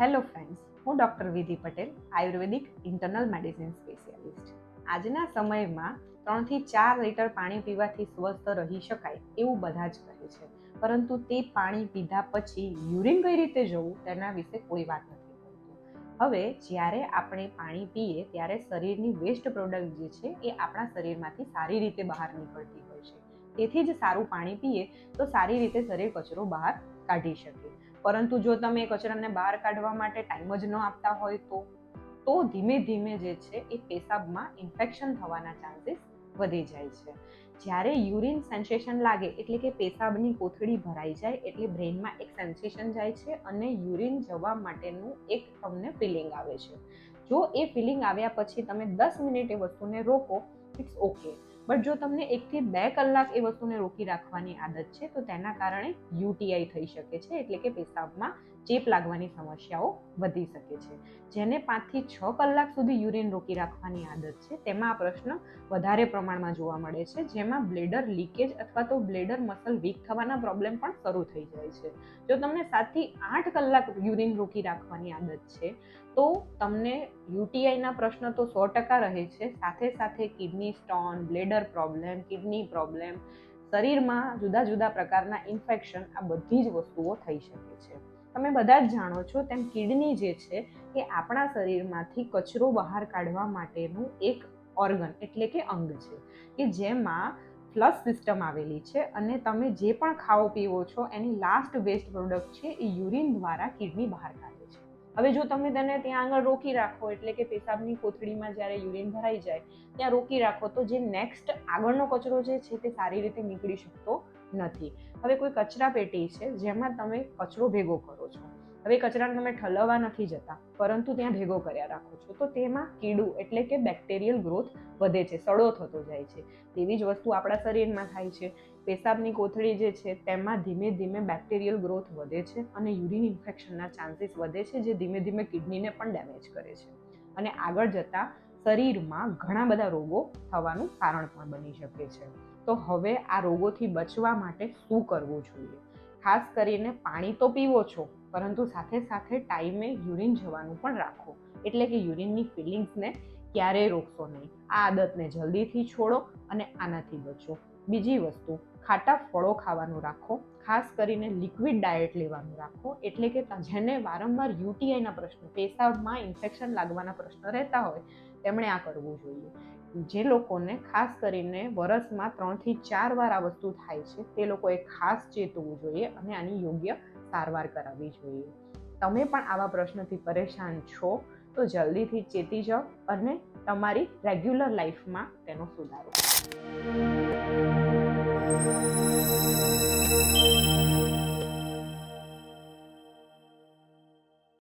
Hello friends હું doctor Vidhi Patel, Ayurvedic internal medicine specialist આજના સમયમાં ત્રણથી ચાર લીટર પાણી પીવાથી સ્વસ્થ રહી શકાય એવું બધા જ કહે છે. પરંતુ તે પાણી પીધા પછી યુરિન કઈ રીતે જવું તેના વિશે કોઈ વાત નથી હવે જ્યારે આપણે પાણી પીએ ત્યારે શરીરની વેસ્ટ પ્રોડક્ટ જે છે એ આપણા શરીરમાંથી સારી રીતે બહાર નીકળતી હોય છે. તેથી જ સારું પાણી પીએ તો સારી રીતે શરીર કચરો બહાર કાઢી શકે. પરંતુ જો તમે કચરાને બહાર કાઢવા માટે ટાઈમ જ ન આપતા હોય તો તો ધીમે ધીમે જે છે એ પેશાબમાં ઇન્ફેક્શન થવાના ચાન્સીસ વધી જાય છે. જ્યારે યુરિન સેન્સેશન લાગે એટલે કે પેશાબની કોથળી ભરાઈ જાય એટલે બ્રેઇનમાં એક સેન્સેશન જાય છે અને યુરિન જવા માટેનું એક તમને ફિલિંગ આવે છે. જો એ ફિલિંગ આવ્યા પછી તમે દસ મિનિટ એ વસ્તુને રોકો ઇટ્સ ઓકે. બટ જો તમને એકથી બે કલાક એ વસ્તુને રોકી રાખવાની આદત છે, તો તેના કારણે યુટીઆઈ થઈ શકે છે એટલે કે પેશાબમાં ચેપ લાગવાની સમસ્યાઓ વધી શકે છે. જેને પાંચથી છ કલાક સુધી યુરિન રોકી રાખવાની આદત છે, તેમાં આ પ્રશ્ન વધારે પ્રમાણમાં જોવા મળે છે. જેમાં બ્લેડર લીકેજ અથવા તો બ્લેડર મસલ વીક થવાના પ્રોબ્લેમ પણ શરૂ થઈ જાય છે. જો તમને સાતથી આઠ કલાક યુરિન રોકી રાખવાની આદત છે, તો તમને યુટીઆઈના પ્રશ્ન તો સો ટકા રહે છે. સાથે સાથે kidney stone, bladder problem kidney problem શરીરમાં જુદા જુદા પ્રકારના ઇન્ફેક્શન આ બધી જ વસ્તુઓ થઈ શકે છે. તમે બધા જ જાણો છો તેમ કિડની જે છે, એ આપણા શરીરમાંથી કચરો બહાર કાઢવા માટેનું એક ઓર્ગન એટલે કે અંગ છે, કે જેમાં પ્લસ સિસ્ટમ આવેલી છે અને તમે જે પણ ખાઓ પીવો છો એની લાસ્ટ વેસ્ટ પ્રોડક્ટ છે એ યુરિન દ્વારા કિડની બહાર કાઢે છે. હવે જો તમે તેને ત્યાં આગળ રોકી રાખો, એટલે કે પેશાબની કોથળીમાં જ્યારે યુરિન ભરાઈ જાય, ત્યાં રોકી રાખો, તો જે નેક્સ્ટ આગળનો કચરો જે છે તે સારી રીતે નીકળી શકતો નથી. હવે કોઈ કચરા પેટી છે જેમાં તમે કચરો ભેગો કરો છો. હવે કચરાને તમે ઠલવવા નથી જતા, પરંતુ ત્યાં ભેગો કર્યા રાખો છો. તો તેમાં કીડું એટલે કે બેક્ટેરિયલ ગ્રોથ વધે છે, સડો થતો જાય છે. તેવી જ વસ્તુ આપણા શરીરમાં થાય છે. પેશાબની કોથળી જે છે, તેમાં ધીમે ધીમે બેક્ટેરિયલ ગ્રોથ વધે છે અને યુરિન ઇન્ફેક્શનના ચાન્સીસ વધે છે, જે ધીમે ધીમે કિડનીને પણ ડેમેજ કરે છે. અને આગળ જતાં શરીરમાં ઘણા બધા રોગો થવાનું કારણ પણ બની શકે છે. તો હવે આ રોગોથી બચવા માટે શું કરવું જોઈએ? ખાસ કરીને પાણી તો પીવો છો પરંતુ સાથે સાથે ટાઈમે યુરિન જવાનું પણ રાખો. એટલે કે યુરિનની ફિલિંગ્સને ક્યારેય રોકશો નહીં. આ આદતને જલ્દીથી છોડો અને આનાથી બચો. બીજી વસ્તુ, ખાટા ફળો ખાવાનું રાખો. ખાસ કરીને લિક્વિડ ડાયટ લેવાનું રાખો. એટલે કે જેને વારંવાર યુટીઆઈના પ્રશ્નો, પેશાબમાં ઇન્ફેક્શન લાગવાના પ્રશ્ન રહેતા હોય, તેમણે આ કરવું જોઈએ. જે લોકોને ખાસ કરીને વરસમાં ત્રણથી ચાર વાર આ વસ્તુ થાય છે, તે લોકોએ ખાસ ચેતવું જોઈએ અને આની યોગ્ય સારવાર કરાવવી જોઈએ. તમે પણ આવા પ્રશ્નથી પરેશાન છો, તો જલ્દીથી ચેતી જાઓ અને તમારી રેગ્યુલર લાઈફમાં તેનો સુધારો